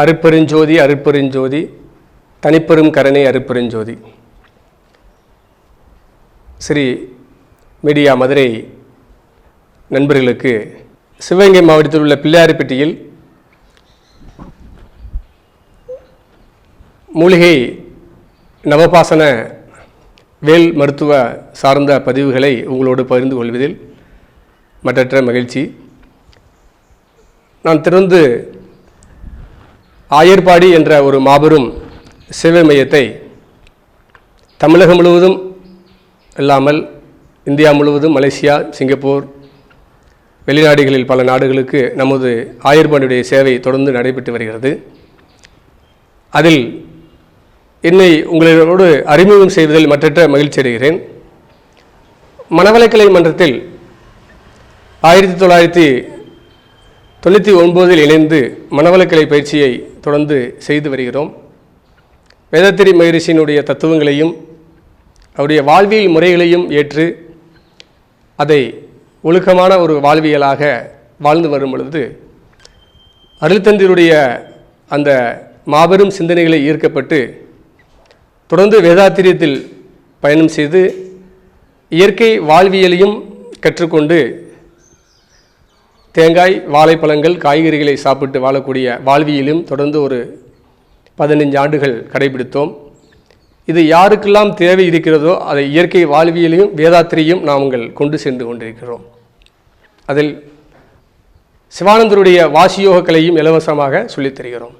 அருட்பெருஞ்சோதி அருட்பெருஞ்சோதி தனிப்பெரும் கருணை அருட்பெருஞ்சோதி. ஸ்ரீ மீடியா மதுரை நண்பர்களுக்கு சிவகங்கை மாவட்டத்தில் உள்ள பிள்ளையாரிப்பட்டியில் மூலிகை நவபாசன வேல் மருத்துவ சார்ந்த பதிவுகளை உங்களோடு பகிர்ந்து கொள்வதில் மற்றற்ற மகிழ்ச்சி. நான் திறந்து ஆயர்பாடி என்ற ஒரு மாபெரும் சேவை மையத்தை தமிழகம் முழுவதும் இல்லாமல் இந்தியா முழுவதும் மலேசியா சிங்கப்பூர் வெளிநாடுகளில் பல நாடுகளுக்கு நமது ஆயர்பாடியுடைய சேவை தொடர்ந்து நடைபெற்று வருகிறது. அதில் என்னை உங்களோடு அறிமுகம் செய்வதில் மற்றற்ற மகிழ்ச்சி அடைகிறேன். மணவளக்கலை மன்றத்தில் ஆயிரத்தி தொள்ளாயிரத்தி தொண்ணூற்றி ஒன்பதில் இணைந்து மணவளக்கலை பயிற்சியை தொடர்ந்து செய்து வருகிறோம். வேதத்திரி மகரிஷியினுடைய தத்துவங்களையும் அவருடைய வாழ்வியல் முறைகளையும் ஏற்று அதை ஒழுக்கமான ஒரு வாழ்வியலாக வாழ்ந்து வரும் பொழுது அருள்தந்திருடைய அந்த மாபெரும் சிந்தனைகளை ஈர்க்கப்பட்டு தொடர்ந்து வேதாத்திரியத்தில் பயணம் செய்து இயற்கை வாழ்வியலையும் கற்றுக்கொண்டு தேங்காய் வாழைப்பழங்கள் காய்கறிகளை சாப்பிட்டு வாழக்கூடிய வாழ்வியலும் தொடர்ந்து ஒரு பதினைஞ்சு ஆண்டுகள் கடைபிடித்தோம். இது யாருக்கெல்லாம் தேவை இருக்கிறதோ அதை இயற்கை வாழ்வியலையும் வேதாத்திரியும் நாங்கள் கொண்டு சென்று கொண்டிருக்கிறோம். அதில் சிவானந்தருடைய வாசியோக கலையும் இலவசமாக சொல்லித் தருகிறோம்.